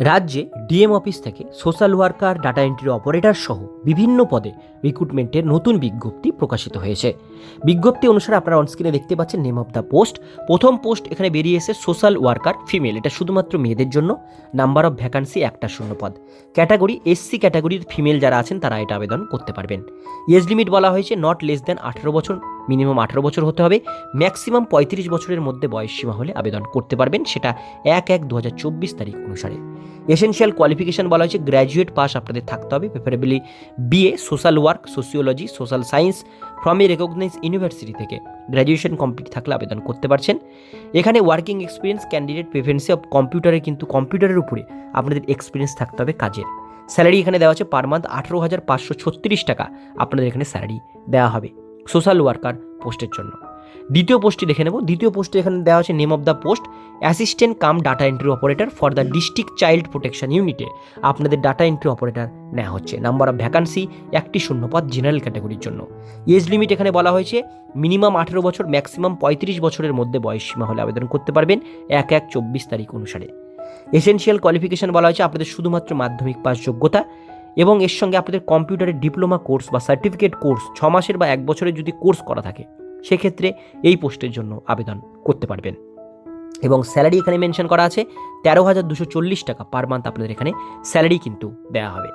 রাজ্যে DM office থেকে social worker, data entry operator সহ বিভিন্ন পদে রিক্রুটমেন্টের নতুন বিজ্ঞপ্তি প্রকাশিত হয়েছে। বিজ্ঞপ্তি অনুসারে আপনারা অনস্ক্রিনে দেখতে পাচ্ছেন নেম অফ দ্য পোস্ট প্রথম পোস্ট এখানে বেরিয়ে এসে সোশ্যাল ওয়ার্কার ফিমেল এটা শুধুমাত্র মেয়েদের জন্য। নাম্বার অফ ভ্যাকান্সি একটা শূন্য পদ। ক্যাটাগরি এসসি ক্যাটাগরির ফিমেল যারা আছেন, তারা এটা আবেদন করতে পারবেন। এজ লিমিট বলা হয়েছে নট লেস দ্যান আঠেরো বছর মিনিমাম আঠেরো বছর হতে হবে। ম্যাক্সিমাম পঁয়ত্রিশ বছরের মধ্যে বয়স সীমা হলে আবেদন করতে পারবেন, সেটা এক এক দু তারিখ অনুসারে। এসেনশিয়াল কোয়ালিফিকেশন বলা হয়েছে গ্র্যাজুয়েট পাস আপনাদের থাকতে হবে preferably BA social work sociology social science from a recognise university থেকে গ্র্যাজুয়েশন কমপ্লিট থাকলে আবেদন করতে পারছেন। এখানে working experience candidate preference of কম্পিউটারে কিন্তু কম্পিউটারের উপরে আপনাদের এক্সপিরিয়েন্স থাকতে হবে কাজের। স্যালারি এখানে দেওয়া আছে পার মান্থ আঠেরো হাজার পাঁচশো ছত্রিশ টাকা আপনাদের এখানে স্যালারি দেওয়া হবে। সোশ্যাল ওয়ার্কার পোস্টের জন্য। দ্বিতীয় পোস্টটি দেখে নেব। দ্বিতীয় পোস্টে এখানে দেওয়া আছে name of the post assistant cum data entry operator for the district child protection ইউনিটে আপনাদের ডাটা এন্ট্রি অপারেটর নেওয়া হচ্ছে। নাম্বার অফ ভ্যাকান্সি একটি শূন্যপদ জেনারেল ক্যাটাগরির জন্য। এজ লিমিট এখানে বলা হয়েছে মিনিমাম আঠেরো বছর ম্যাক্সিমাম পঁয়ত্রিশ বছরের মধ্যে বয়স সীমা হলে আবেদন করতে পারবেন এক এক চব্বিশ তারিখ অনুসারে। এসেনশিয়াল কোয়ালিফিকেশন বলা হয়েছে, আপনাদের শুধুমাত্র মাধ্যমিক পাস যোগ্যতা। এবং এর সঙ্গে আপনাদের কম্পিউটারের ডিপ্লোমা কোর্স বা সার্টিফিকেট কোর্স ছ মাসের বা এক বছরের যদি কোর্স করা থাকে, সেক্ষেত্রে এই পোস্টের জন্য আবেদন করতে পারবেন। এবং স্যালারি এখানে মেনশন করা আছে, তেরো হাজার দুশো চল্লিশ টাকা পার মান্থ আপনাদের এখানে স্যালারি কিন্তু দেওয়া হবে।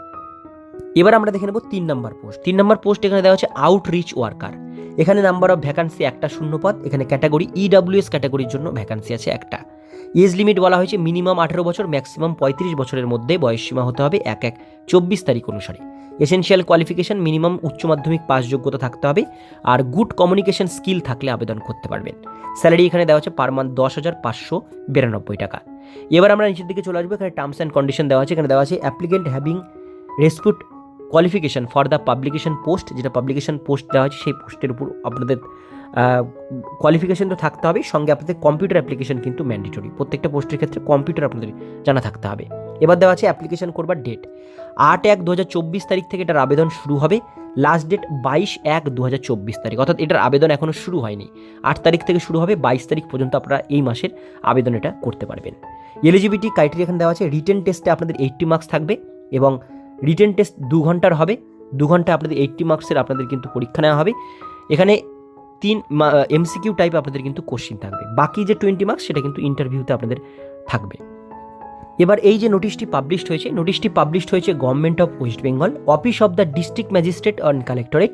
এবার আমরা দেখে নেব তিন নম্বর পোস্ট। তিন নম্বর পোস্ট এখানে দেওয়া হচ্ছে আউটরিচ ওয়ার্কার এখানে নাম্বার অফ ভ্যাকান্সি একটা শূন্যপদ, এখানে ক্যাটাগরি ইডাব্লিউএস ক্যাটাগরির জন্য ভ্যাকান্সি আছে একটা। এজ লিমিট বলা হয়েছে মিনিমাম আঠেরো বছর, ম্যাক্সিমাম পঁয়ত্রিশ বছরের মধ্যে বয়স সীমা হতে হবে এক এক চব্বিশ তারিখ অনুসারে। এসেনশিয়াল কোয়ালিফিকেশন মিনিমাম উচ্চ মাধ্যমিক পাস যোগ্যতা থাকতে হবে আর গুড কমিউনিকেশন স্কিল থাকলে আবেদন করতে পারবেন। স্যালারি এখানে দেওয়া আছে পার মান্থ দশ হাজার পাঁচশো বিরানব্বই টাকা। এবার আমরা নিচের দিকে চলে আসব, এখানে টার্মস অ্যান্ড কন্ডিশন দেওয়া আছে, এখানে দেওয়া আছে applicant having reputed qualification for the publication post যেটা পাবলিকেশন পোস্ট দেওয়া আছে সেই পোস্টের উপর আপনাদের কোয়ালিফিকেশন তো থাকতে হবে সঙ্গে আপনাদের কম্পিউটার অ্যাপ্লিকেশন কিন্তু ম্যান্ডেটরি প্রত্যেকটা পোস্টের ক্ষেত্রে কম্পিউটার আপনাদের জানা থাকতে হবে। এবার দেওয়া আছে অ্যাপ্লিকেশন করবার ডেট আট এক দু তারিখ থেকে এটার আবেদন শুরু হবে। লাস্ট ডেট বাইশ এক দু তারিখ। অর্থাৎ এটার আবেদন এখনও শুরু হয়নি। আট তারিখ থেকে শুরু হবে, বাইশ তারিখ পর্যন্ত আপনারা এই মাসের আবেদন এটা করতে পারবেন। এলিজিবিলিটি ক্রাইটেরিয়া এখানে দেওয়া আছে রিটেন টেস্টে আপনাদের এইটটি মার্কস থাকবে এবং রিটেন টেস্ট দু ঘণ্টার হবে। দু ঘণ্টা আপনাদের এইট্টি মার্কসের আপনাদের কিন্তু পরীক্ষা নেওয়া হবে। এখানে তিন এমসিকিউ টাইপ আপনাদের কিন্তু কোশ্চিন থাকবে। বাকি যে টোয়েন্টি মার্কস সেটা কিন্তু ইন্টারভিউতে আপনাদের থাকবে। এবার এই যে নোটিশটি পাবলিশড হয়েছে নোটিশটি পাবলিশড হয়েছে government of West Bengal office of the district magistrate and collectorate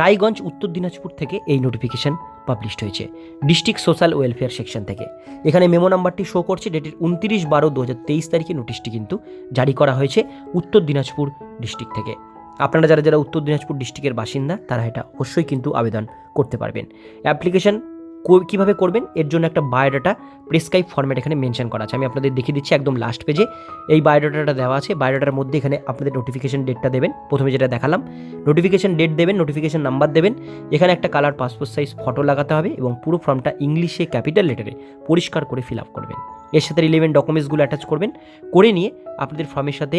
Raiganj, Uttar Dinajpur থেকে এই নোটিফিকেশন পাবলিশড হয়েছে ডিস্ট্রিক্ট সোশ্যাল ওয়েলফেয়ার সেকশন থেকে। এখানে মেমো নাম্বারটি শো করছে ডেটের উনত্রিশ বারো দু হাজার তেইশ তারিখে নোটিশটি কিন্তু জারি করা হয়েছে উত্তর দিনাজপুর ডিস্ট্রিক্ট থেকে। আপনারা যারা যারা উত্তর দিনাজপুর ডিস্ট্রিক্টের বাসিন্দা, তারা এটা অবশ্যই কিন্তু আবেদন করতে পারবেন। অ্যাপ্লিকেশন কীভাবে করবেন, এর জন্য একটা বায়োডাটা প্রেসক্রাইব ফর্ম্যাট এখানে মেনশন করা আছে। আমি আপনাদের দেখিয়ে দিচ্ছি একদম লাস্ট পেজে এই বায়োডাটাটা দেওয়া আছে। বায়োডাটার মধ্যে এখানে আপনাদের নোটিফিকেশন ডেটটা দেবেন। প্রথমে যেটা দেখালাম নোটিফিকেশন ডেট দেবেন নোটিফিকেশন নাম্বার দেবেন। এখানে একটা কালার পাসপোর্ট সাইজ ফটো লাগাতে হবে এবং পুরো ফর্মটা ইংলিশে ক্যাপিটাল লেটারে পরিষ্কার করে ফিল আপ করবেন। এর সাথে রিলেভেন্ট ডকুমেন্টসগুলো অ্যাটাচ করবেন। করে নিয়ে আপনাদের ফর্মের সাথে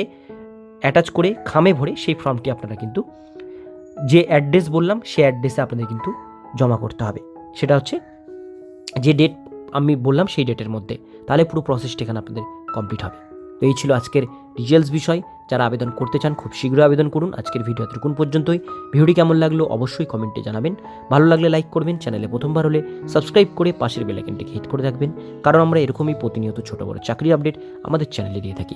অ্যাটাচ করে খামে ভরে সেই ফর্মটি আপনারা কিন্তু যে অ্যাড্রেস বললাম, সেই অ্যাড্রেসে আপনাদের কিন্তু জমা করতে হবে। সেটা হচ্ছে যে ডেট আমি বললাম, সেই ডেটের মধ্যে। তাহলে পুরো প্রসেসটি এখানে আপনাদের কমপ্লিট হবে। তো এই ছিল আজকের ডিটেলস বিষয়। যারা আবেদন করতে চান, খুব শীঘ্রই আবেদন করুন। আজকের ভিডিও এতটুকুন পর্যন্তই। ভিডিওটি কেমন লাগল অবশ্যই কমেন্টে জানাবেন। ভালো লাগলে লাইক করবেন। চ্যানেলে প্রথমবার হলে সাবস্ক্রাইব করে পাশের বেলাইকনটিকে হিট করে রাখবেন। কারণ আমরা এরকমই প্রতিনিয়ত ছোটো বড় চাকরি আপডেট আমাদের চ্যানেলে দিয়ে থাকি।